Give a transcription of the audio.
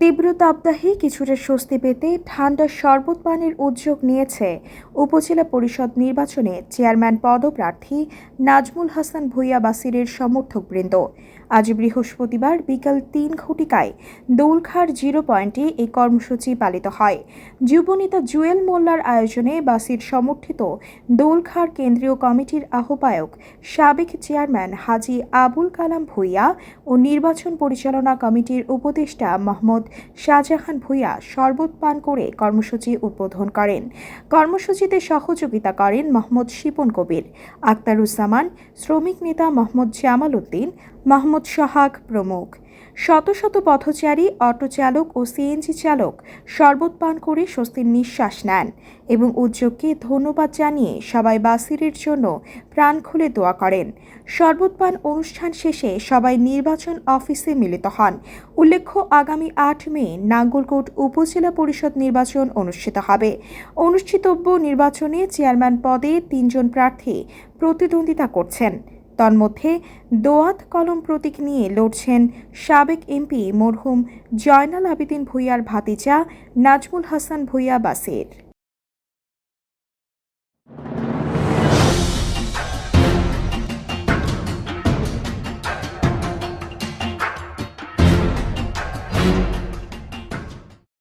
তীব্র তাপদাহে কিছুটা স্বস্তি পেতে ঠান্ডা শরবত পানের উদ্যোগ নিয়েছে উপজেলা পরিষদ নির্বাচনে চেয়ারম্যান পদপ্রার্থী নাজমুল হাসান ভূঁইয়া বাসিরের সমর্থকবৃন্দ। আজ বৃহস্পতিবার বিকাল তিন ঘটিকায় দৌলখার জিরো পয়েন্টে এই কর্মসূচি পালিত হয়। যুবনেতা জুয়েল মোল্লার আয়োজনে বাসির সমর্থিত দৌলখার কেন্দ্রীয় কমিটির আহ্বায়ক, সাবেক চেয়ারম্যান হাজি আবুল কালাম ভূঁইয়া ও নির্বাচন পরিচালনা কমিটির উপদেষ্টা মোহাম্মদ শাহজাহান ভূঁইয়া শরবত পান করে কর্মসূচি উদ্বোধন করেন। কর্মসূচিতে সহযোগিতা করেন মোহাম্মদ শিপন কবির, আক্তারুজ্জামান, শ্রমিক নেতা মোহাম্মদ জামাল উদ্দিন, মোহাম্মদ সোহাগ প্রমুখ। শত শত পথচারী অটো চালক ও সিএনজি চালক শরবত পান করে স্বস্তির নিঃশ্বাস নেন এবং উদ্যোগকে ধন্যবাদ জানিয়ে সবাই বাসিরের জন্য প্রাণ খুলে দোয়া করেন। শরবত পান অনুষ্ঠান শেষে সবাই নির্বাচন অফিসে মিলিত হন। উল্লেখ্য, আগামী আট মে নাঙ্গলকোট উপজেলা পরিষদ নির্বাচন অনুষ্ঠিত হবে। অনুষ্ঠিতব্য নির্বাচনে চেয়ারম্যান পদে তিনজন প্রার্থী প্রতিদ্বন্দ্বিতা করছেন। তন্মধ্যে দোয়াত কলম প্রতীক নিয়ে লড়ছেন সাবেক এমপি মরহুম জয়নাল আবিদিন ভূঁইয়ার ভাতিজা নাজমুল হাসান ভূঁইয়া বাসের।